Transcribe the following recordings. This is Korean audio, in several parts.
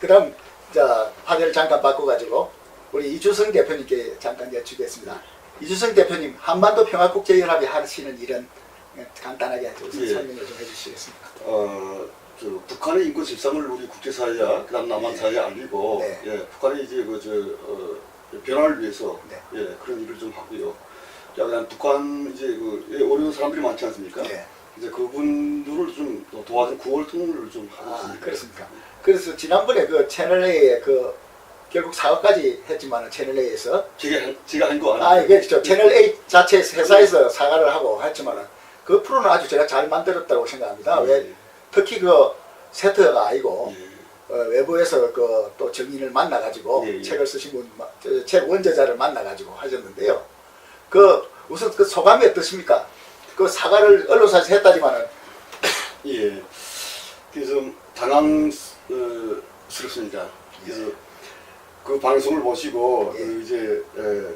그럼 자 화제를 잠깐 바꿔가지고 우리 이주성 대표님께 잠깐 여쭙겠습니다. 이주성 대표님 한반도 평화국제연합이 하시는 일은 간단하게 좀 예. 설명을 좀 해주시겠습니다. 어, 저 북한의 인권 실상을 우리 국제사회야, 그다음 남한 사회에 알리고, 네. 예, 북한의 이제 그 저 어, 변화를 위해서 네. 예, 그런 일을 좀 하고요. 자, 그다음 북한 이제 그 예, 어려운 사람들이 많지 않습니까? 네. 이제 그분들을 좀 도와준 9월 통을 좀 하고 아 있습니다. 그렇습니까? 그래서 지난번에 그 채널 A에 그 결국 사과까지 했지만 채널 A에서 제가 한- 제가 한 거 아니에요? 아 이게 저 채널 A 자체 회사에서 사과를 하고 했지만은 그 프로는 아주 제가 잘 만들었다고 생각합니다. 왜 예, 특히 그 세트가 아니고 예. 어, 외부에서 그 또 정인을 만나가지고 예, 예. 책을 쓰신 분, 마- 저, 책 원저자를 만나가지고 하셨는데요. 그 우선 그 소감이 어떠십니까? 그 사과를 언론사에서 했다지만은 예. 그래서 당황스럽습니다. 그래서 그 방송을 보시고 예. 그 이제 에,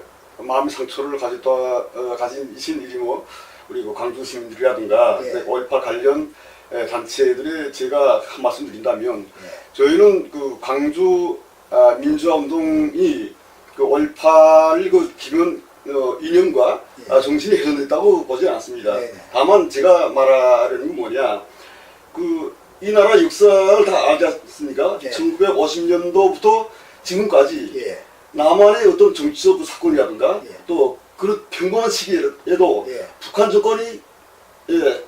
마음 상처를 가졌다 어, 가진 이신 일이 뭐 우리 그 광주 시민들이라든가 예. 5.18 관련 에, 단체들에 제가 한 말씀 드린다면 예. 저희는 그 광주 아, 민주화 운동이 그 5.18그 기본 어, 이념과 예. 아, 정신이 훼손됐다고 보지 않습니다. 네. 다만 제가 말하려는 건 뭐냐 그 이 나라 역사를 다 알지 않습니까? 네. 1950년도부터 지금까지 예, 남한의 어떤 정치적 그 사건이라든가 예. 또 그런 평범한 시기에도 예. 북한 정권이 예,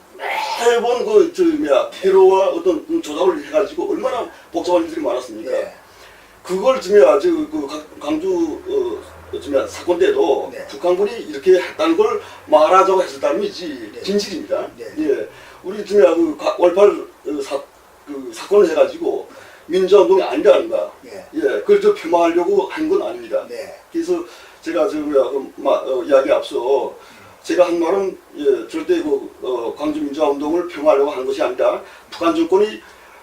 매번 그 저 뭐야 테러와 어떤 그 조작을 해가지고 얼마나 복잡한 일들이 많았습니까? 예. 그걸 좀 뭐야 저그 광주 어, 좀 뭐야 사건 때도 네. 북한군이 이렇게 했다는 걸 말하자고 했었다는 이지 네. 진실입니다. 네. 예, 우리 좀 뭐야 그 가- 월팔 어, 사, 그 사건을 해가지고 민주화운동이 아니라는 거. 예. 예, 그걸 저 폄하하려고 한 건 아닙니다. 네. 그래서 제가 저 뭐야 그 마, 어, 이야기 앞서 제가 한 말은 예, 절대 그 어, 광주 민주화 운동을 폄하하려고 한 것이 아니라 북한 정권이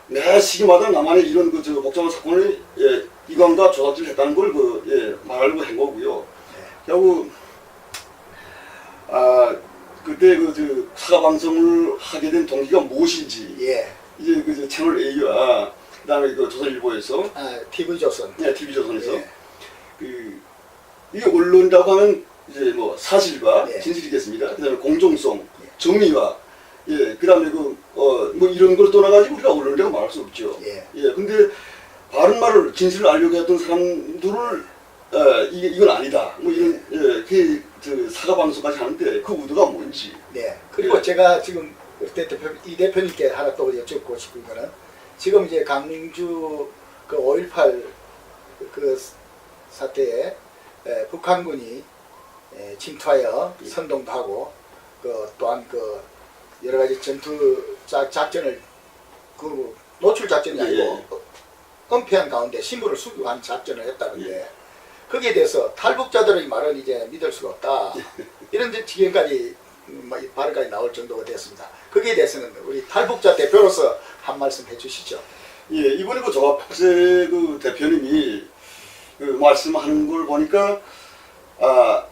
매 시기마다 남한의 이런 그저 복잡한 사건을 예, 이관과 조작질 했다는 걸 그, 예, 말하려고 한 거고요. 결국 아 그때 그 저 사과 방송을 하게 된 동기가 무엇인지 예. 이제 그저 채널 A와 그다음에 그 조선일보에서 아, TV 조선. 네, TV 조선에서 예. 그, 이 언론이라고 하면 이제 뭐 사실과 예. 진실이겠습니다. 그다음에 공정성, 예. 정의와 예, 그 다음에 그 어 뭐 이런 걸 떠나가지고 우리가 언론이라고 말할 수 없죠. 예. 예, 근데 바른 말을 진실을 알려고 했던 사람들을 어, 이게 이건 아니다. 뭐 이런 예, 그 저 사과 방송까지 하는데 그 의도가 뭔지. 네. 그리고 예. 제가 지금 그때 대표, 이 대표님께 하나 또 여쭙고 싶은 거는 지금 이제 강주 그 5.18 그 사태에 에, 북한군이 에, 침투하여 예. 선동도 하고 그 또한 그 여러 가지 전투 작, 작전을 그 노출 작전이 예, 아니고 은폐한 가운데 신부를 수교한 작전을 했다는데 예. 거기에 대해서 탈북자들의 말은 이제 믿을 수가 없다. 이런 데 지금까지 음, 발언까지 나올 정도가 됐습니다. 거기에 대해서는 우리 탈북자 대표로서 한 말씀 해주시죠. 예, 이번에 그 조합학생 그 대표님이 그 말씀하는 걸 보니까 아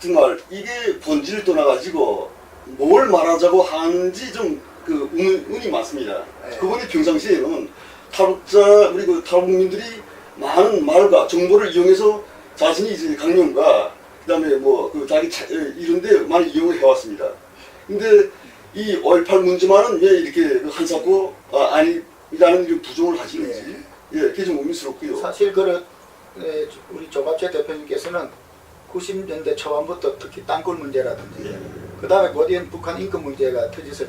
정말 이게 본질을 떠나가지고 뭘 말하자고 하는지 좀그 운이 많습니다. 네. 그분이 평상시에는 탈북자 우리 그 탈북민들이 많은 말과 정보를 이용해서 자신이 이제 강령과 그다음에 뭐 그 자기 차, 예, 이런데 많이 이용을 해왔습니다. 근데 이 5.18 문제만은 왜 이렇게 그 한사코 아, 아니라는 이런 부정을 하시는지 예, 그게 좀 의미스럽고요. 사실 그 에, 우리 조갑재 대표님께서는 90년대 초반부터 특히 땅굴 문제라든지 그 다음에 곧이은 북한 인권 문제가 터졌을 때